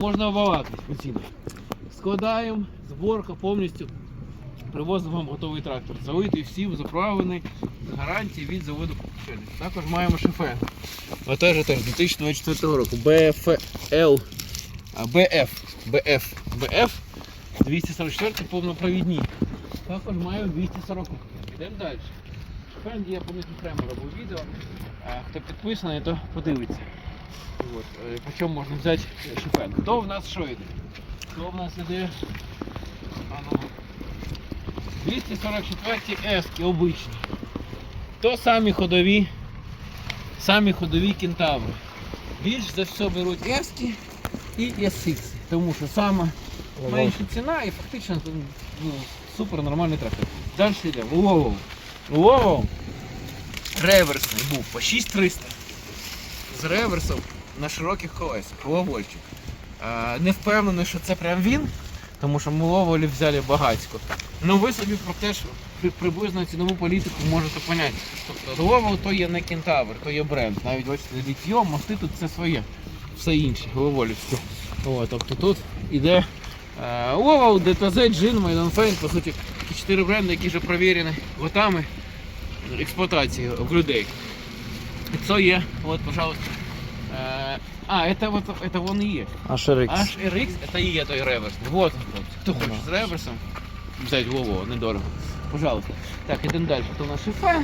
Можна обвалатись постійно. Складаємо, зборка повністю. Привозимо вам готовий трактор. Залитий всім, заправлений, з гарантії від заводу Купчелі. Також маємо шофе. Отеж теж 2024 року. BFL. BF. BF. BF 244 повнопровідні. Також маємо 240. Йдемо далі. Шофен я по них окремо робив відео. Хто підписаний, то подивиться. От, е, по чому можна взяти шофен. То в нас що йде? То в нас іде а ну, 244 ески обичні. То самі ходові, самі ходові кентаври. Більш за все беруть ески і SX, тому що саме менша ціна і фактично ну, супер нормальний трактор. Далі йде. Воу. Воу. Реверсний був по 6300. З реверсом на широких колесах. Ловольчик. Не впевнений, що це прям він, тому що ми ловолі взяли багатько. Ну ви собі про те, що приблизно цінову політику можете поняти. Тобто Ловол то є не кентавр, то є бренд. Навіть бачите, літьо, мости тут це своє. Все інше, ловолівське. О, тобто тут іде е, Ловол, ДТЗ, Джин, Майданфейн, по суті, ті чотири бренди, які вже провірені готами експлуатації в людей. І це є, от, пожалуйста. Е, а, это вот это вон и есть. HRX. HRX это и є той реверс. Вот он, хлопці. Хто хоче з реверсом, взять голову, недорого. Пожалуйста. Так, ідемо далі. Це у нас шифе.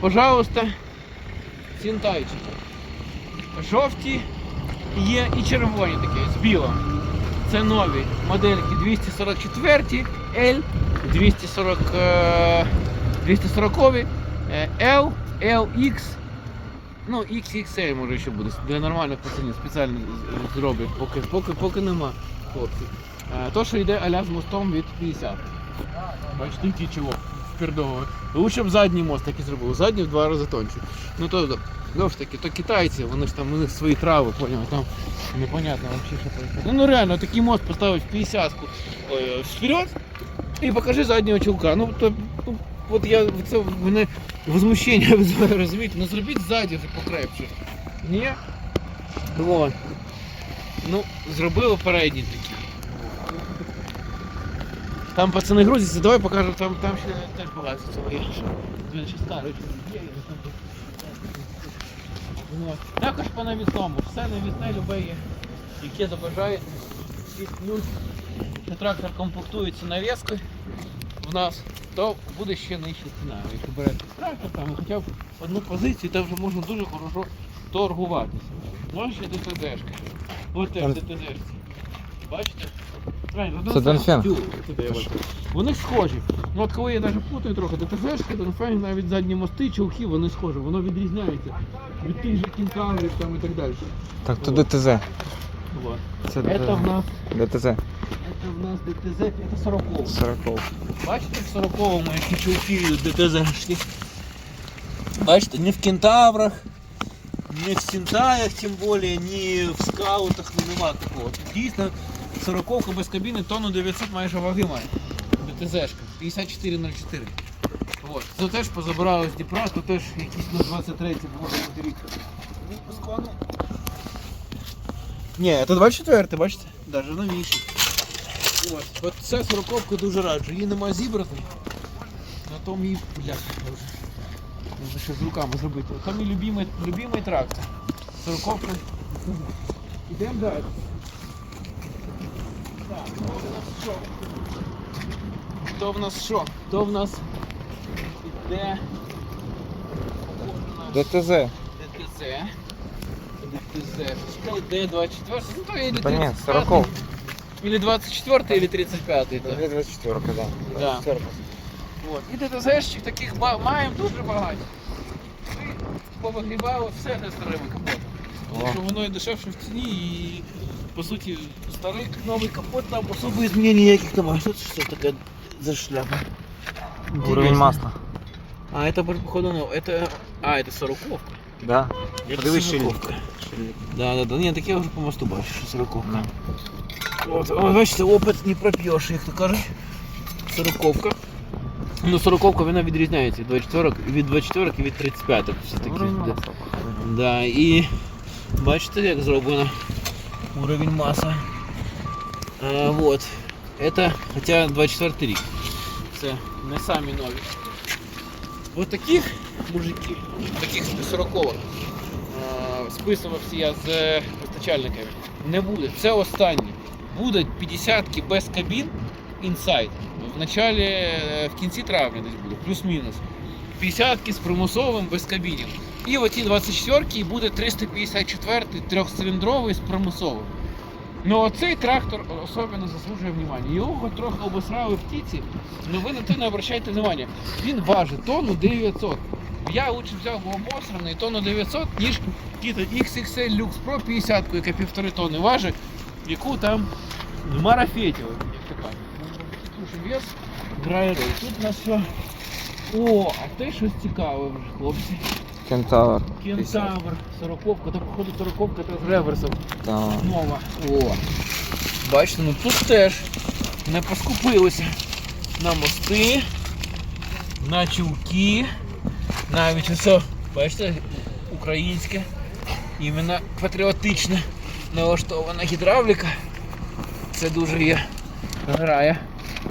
Пожалуйста. Сінтайчики. Жовті є і червоні такі, з білим. Це нові модельки 244 L, 240, е, 240 е, L, LX, ну XXL може ще буде. Для нормальних пацанів спеціально зроблять, поки, поки, поки нема хлопці. Е, То, що йде аля з мостом від 50. Бачите, який чого впердовує. Лучше б задній мост так і зробив. Задній в два рази тонче. Ну то знову ж таки, то китайці, вони ж там у них свої трави, поняли, там непонятно вообще, що происходит. Ну, ну реально, такий мост поставить в 50-ку вперед і покажи заднього чулка. Ну, то, от я це мене возмущення визиває, розумієте, ну зробіть ззаді вже покрепше. Ні? Вот. Ну, зробили передні такі. Там пацани грузяться, давай покажу, там, там ще теж багато цього є. Він ще старий. Також по навісному, все навісне любе є, яке забажає. І трактор комплектується навіскою в нас, то буде ще нижча ціна. Якщо берете трактор там хоча б одну позицію, там вже можна дуже хорошо торгуватися. Ось ще ДТЗшка. Ось теж ДТЗшці. Бачите? Це Донфен. Вони схожі. Ну от коли я навіть путаю трохи, ДТЗшки, Донфен, навіть задні мости, чулки, вони схожі, воно відрізняється від тих же кінкаврів там і так далі. Так, то ДТЗ. Вот. Це Это в нас, ДТЗ. В нас ДТЗ, это 40 40. Бачите, в 40-му які чулки ДТЗшки. Бачите, не в кентаврах, не в сінтаях, тим більше, ні в скаутах, нема такого. Дійсно, 40 без кабіни тонну 900 майже ваги має. ДТЗшка, 5404. Вот. Це теж позабирали з Дніпра, то теж якісь на 23 можна подивитися. Ну, по складу. Ні, це 24, бачите? Даже новіший. От, от ця сороковка дуже раджу. Її нема зібрати. На тому її вже. Можна ще з руками зробити. Там мій любимий, любимий трактор. Сороковка. Ідемо далі. Так, то в нас що? То в нас що? То в нас іде. ДТЗ. ДТЗ. ДТЗ. Пускай Д24. Ну то или Та ні, 35, 40. Или 24 или 35 то. 24, да. Да. От. І ДТЗшчих таких ба- маємо дуже багато. Ми повигрібали все для старими капотами. Тому О. що воно і дешевше в ціні і по суті старий новий капот там особи змін ніяких немає. Що це що таке за шляпа? Уровень масла. А, это походу, ну, это... А, это сороковка. Да. Это Подивись сороковка. шильник. Да, да, да. Ні, так я вже по мосту бачу, що сороковка. От, бачите, опит не проп'єш, як то кажуть. Сороковка. Ну, сороковка вона відрізняється від 24 від 24 і від 35 все таки. Да. Да, і бачите, як зроблено. уровень масса. А, вот. Это, хотя 24 рік. Це не самі нові. Ось таких мужиків, таких 40 списувався я з постачальниками. Не буде. Це останні. Будуть 50-ки без кабін інсайд. В началі, е, в кінці травня десь буде, плюс-мінус. 50-ки з примусовим без кабінів. І оті 24-ки буде 354 трьохциліндровий з примусовим. Ну оцей трактор особливо заслужує внимання. Його трохи обосрали в птиці, але ви на це не обращайте внимання. Він важить тонну 900. Я лучше взяв би обосраний тонну 900, ніж XXL Lux Pro 50, яка півтори тонни важить, яку там як то. Дуже вес грає роль. Тут у нас все. О, а те щось цікаве вже, хлопці. Кентавр. Кентавр, сороковка, то походу сороковка та з реверсом. Так. Нова. О. Бачите, ну тут теж не поскупилися на мости, на чулки, навіть все, бачите, українське, іменно патріотичне налаштована гідравліка. Це дуже є грає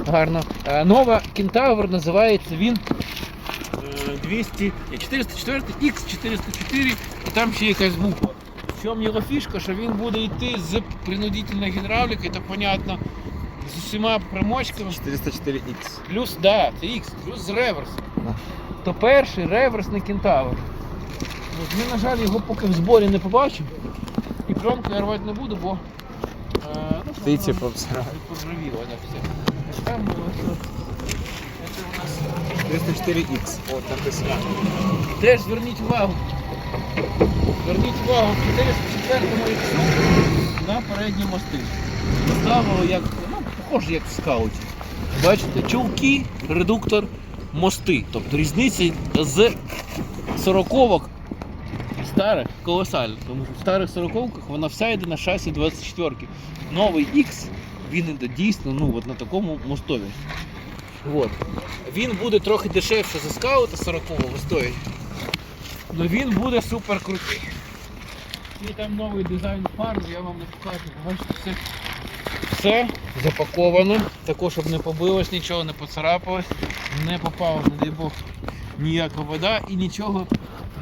гарно. Е, Нова Кентавр називається він е, 200, 404 X404 і там ще якась буква. В чому його фішка, що він буде йти з принудительною гідравлікою, то понятно, з усіма примочками. 404X. Плюс, да, це X, плюс з реверсом. Да. То перший реверсний кентавр. Ми, на жаль, його поки в зборі не побачимо. І я рвати не буду, бо е, ну, Птиці воно поржавіло, да, все. Там е, це у нас 304X. От написано. Теж зверніть увагу. Зверніть увагу, в 404 іксу на передні мости. Поставили як, ну, похоже, як в скауті. Бачите, чулки, редуктор, мости. Тобто різниця з 40-ок старих колосальна. Тому що в старих 40-ках вона вся йде на шасі 24-ки. Новий X, він іде дійсно ну, от на такому мостові. От. Він буде трохи дешевше за скаута 40-го стоїть. Але він буде супер крутий. І там новий дизайн фар, я вам не покажу. Бачите, все, все запаковано. Також, щоб не побилось нічого, не поцарапалось, не попала, не дай Бог, ніяка вода і нічого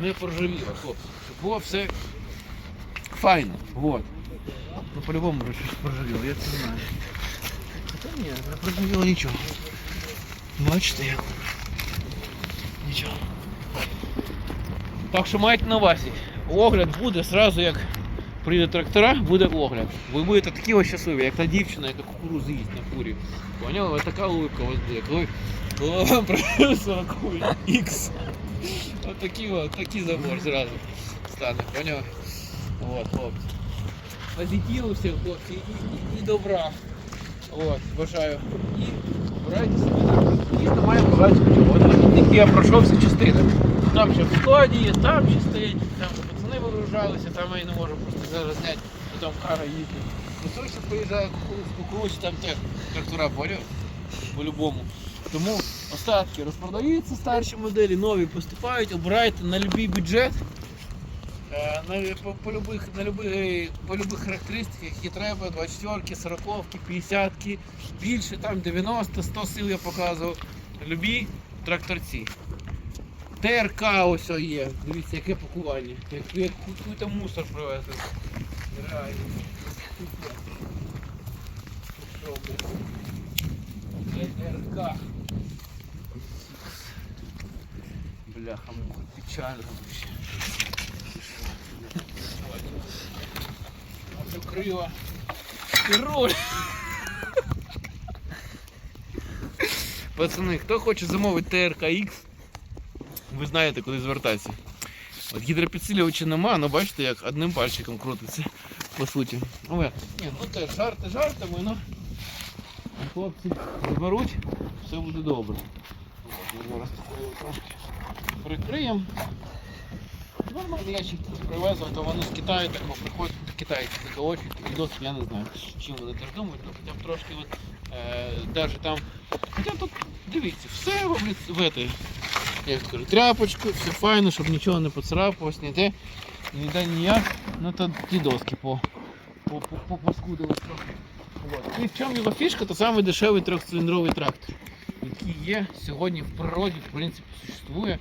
не проржавіло. Було все файно. Вот. Ну по-любому щось проржавіло, я це знаю. Та ні, не проржавіло нічого. Бачите як? Нічого. Так що майте на увазі. Огляд буде зразу як прийде трактора, буде огляд. Ви будете такі ось щасливі, як та дівчина, яка кукурудзу їсть на фурі. Поняли? Ось така улыбка у вас буде. Коли, вам прийде 40 X. Ось такий, от, такий забор зразу стане, поняли? От, хлопці. Позитиву всіх, хлопці, і, і, і добра. От, бажаю. І брайте трактор. Дійсно має багато чого. Я пройшовся частинами. Там ще в складі є, там ще стоїть, там пацани вигружалися, там я не можу просто зараз зняти, бо там кара їздить. Ну приїжджає кукурудзу, кукурудзу, там теж трактора поняв, по-любому. Тому остатки розпродаються старші моделі, нові поступають, обирайте на будь-який бюджет. Е, На, по, по, любих, на любих, по любих характеристиках, які треба, 24, 40, 50, більше, там 90, 100 сил я показував. Любі тракторці. ТРК ось є. Дивіться, яке пакування. Як, як який мусор привезли. Реально. ТРК. Бляха, муха, печально вообще. Укрила. І роль. Пацани, хто хоче замовити ТРК X, ви знаєте, куди звертатися. От гідропідсилювача нема, але бачите, як одним пальчиком крутиться, по суті. Але, ні, ну теж жарти жартами, ну хлопці заберуть, все буде добре. От, ми зараз трошки прикриємо. Нормальний ящик привезли, то вони з Китаю так приходять китайці заколочують, і я не знаю, чим вони теж думають, ну хоча б трошки от, е, даже там. Хоча тут дивіться, все в, в этой, як скажу, тряпочку, все файно, щоб нічого не поцарапалось, ніде, ніде ніяк. Ну то ті доски по по- по- по- поскудилось трохи. От. І в чому його фішка, то саме дешевий трьохциліндровий трактор, який є сьогодні в природі, в принципі, существує.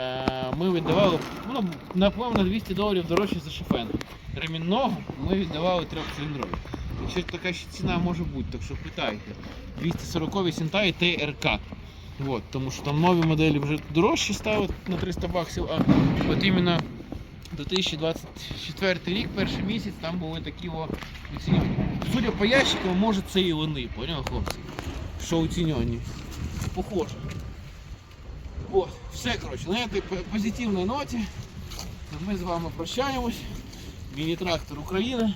Е, Ми віддавали, ну, напевно, 200 доларів дорожче за шифен. Ремінного ми віддавали трьохциліндровий. Якщо така ще ціна може бути, так що питайте. 240 Сінтай ТРК. От, тому що там нові моделі вже дорожчі ставить на 300 баксів, а от іменно 2024 рік, перший місяць, там були такі оцінювання. Судя по ящикам, може це і вони, поняв, хлопці? Що оцінювані. Похоже. От, все, коротше, на цій по- позитивній ноті ми з вами прощаємось. Міні-трактор України.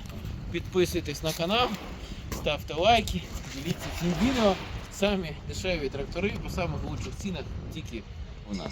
Підписуйтесь на канал, ставте лайки, діліться цим відео. Самі дешеві трактори по самих лучших цінах тільки у нас.